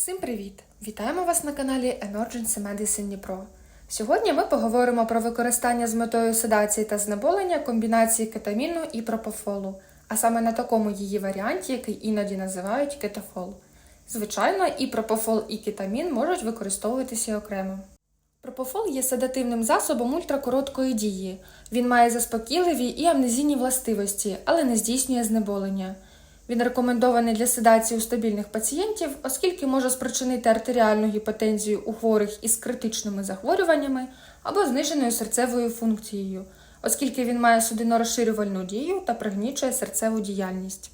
Всім привіт! Вітаємо вас на каналі Emergency Medicine Дніпро. Сьогодні ми поговоримо про використання з метою седації та знеболення комбінації кетаміну і пропофолу, а саме на такому її варіанті, який іноді називають кетофол. Звичайно, і пропофол, і кетамін можуть використовуватися окремо. Пропофол є седативним засобом ультракороткої дії. Він має заспокійливі і амнезійні властивості, але не здійснює знеболення. Він рекомендований для седації у стабільних пацієнтів, оскільки може спричинити артеріальну гіпотензію у хворих із критичними захворюваннями або зниженою серцевою функцією, оскільки він має судинорозширювальну дію та пригнічує серцеву діяльність.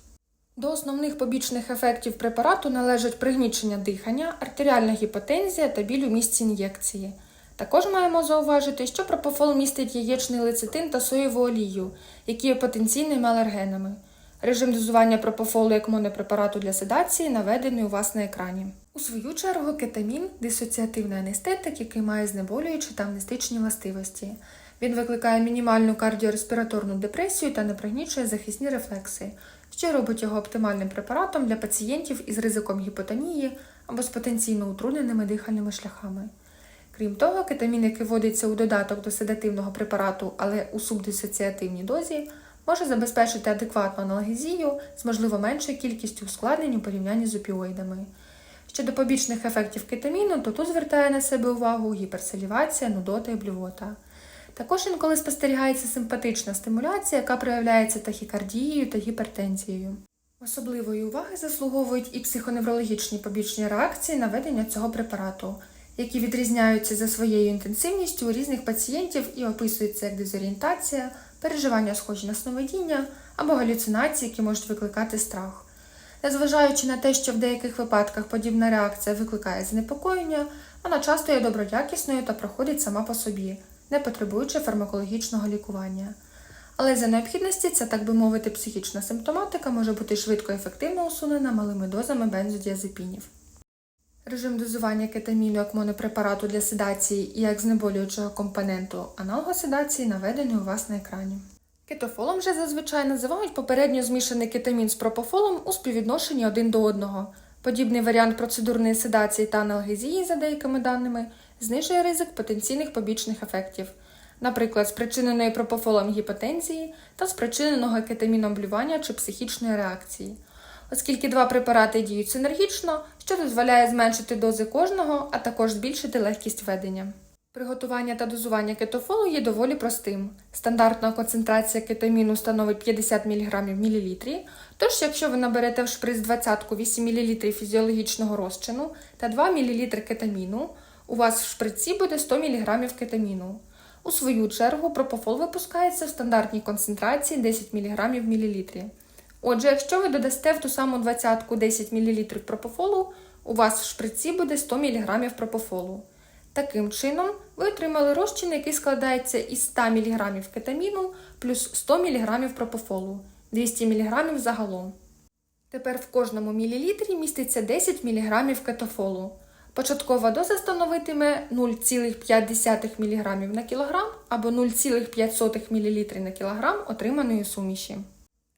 До основних побічних ефектів препарату належать пригнічення дихання, артеріальна гіпотензія та біль у місці ін'єкції. Також маємо зауважити, що пропофол містить яєчний лецитин та соєву олію, які є потенційними алергенами. Режим дозування пропофолу як монопрепарату для седації наведений у вас на екрані. У свою чергу кетамін дисоціативний анестетик, який має знеболюючі та амнестичні властивості. Він викликає мінімальну кардіореспіраторну депресію та не пригнічує захисні рефлекси, що робить його оптимальним препаратом для пацієнтів із ризиком гіпотонії або з потенційно утрудненими дихальними шляхами. Крім того, кетамін, який вводиться у додаток до седативного препарату, але у субдисоціативній дозі, може забезпечити адекватну аналгезію з можливо меншою кількістю ускладнень у порівнянні з опіоїдами. Щодо побічних ефектів кетаміну, то тут звертає на себе увагу гіперсалівація, нудота і блювота. Також інколи спостерігається симпатична стимуляція, яка проявляється тахікардією та гіпертензією. Особливої уваги заслуговують і психоневрологічні побічні реакції на ведення цього препарату, які відрізняються за своєю інтенсивністю у різних пацієнтів і описуються як дезорієнтація, переживання схожі на сновидіння або галюцинації, які можуть викликати страх. Незважаючи на те, що в деяких випадках подібна реакція викликає занепокоєння, вона часто є доброякісною та проходить сама по собі, не потребуючи фармакологічного лікування. Але за необхідності ця, так би мовити, психічна симптоматика може бути швидко і ефективно усунена малими дозами бензодіазепінів. Режим дозування кетаміну як монопрепарату для седації і як знеболюючого компоненту аналгоседації наведений у вас на екрані. Кетофолом же зазвичай називають попередньо змішаний кетамін з пропофолом у співвідношенні один до одного. Подібний варіант процедурної седації та аналгезії, за деякими даними, знижує ризик потенційних побічних ефектів, наприклад, спричиненої пропофолом гіпотензії та спричиненого кетаміном блювання чи психічної реакції оскільки два препарати діють синергічно, що дозволяє зменшити дози кожного, а також збільшити легкість ведення. Приготування та дозування кетофолу є доволі простим. Стандартна концентрація кетаміну становить 50 мг в мілілітрі, тож, якщо ви наберете в шприц 20 8 мл фізіологічного розчину та 2 мл кетаміну, у вас в шприці буде 100 мг кетаміну. У свою чергу пропофол випускається в стандартній концентрації 10 мг в мілілітрі. Отже, якщо ви додасте в ту саму двадцятку 10 мл пропофолу, у вас в шприці буде 100 мг пропофолу. Таким чином, ви отримали розчин, який складається із 100 мг кетаміну плюс 100 мг пропофолу 200 мг загалом. Тепер в кожному мілілітрі міститься 10 мг кетофолу. Початкова доза становитиме 0,5 мг на кілограм або 0,5 мл на кілограм отриманої суміші.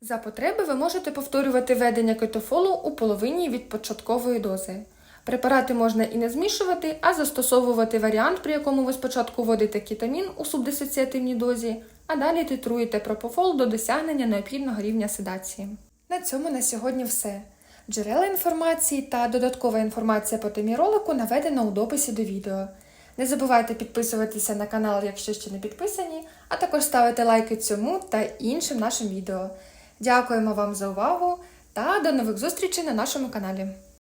За потреби ви можете повторювати ведення кетофолу у половині від початкової дози. Препарати можна і не змішувати, а застосовувати варіант, при якому ви спочатку вводите кетамін у субдисоціативній дозі, а далі титруєте пропофол до досягнення необхідного рівня седації. На цьому на сьогодні все. Джерела інформації та додаткова інформація по темі ролику наведена у дописі до відео. Не забувайте підписуватися на канал, якщо ще не підписані, а також ставити лайки цьому та іншим нашим відео. Дякуємо вам за увагу та до нових зустрічей на нашому каналі.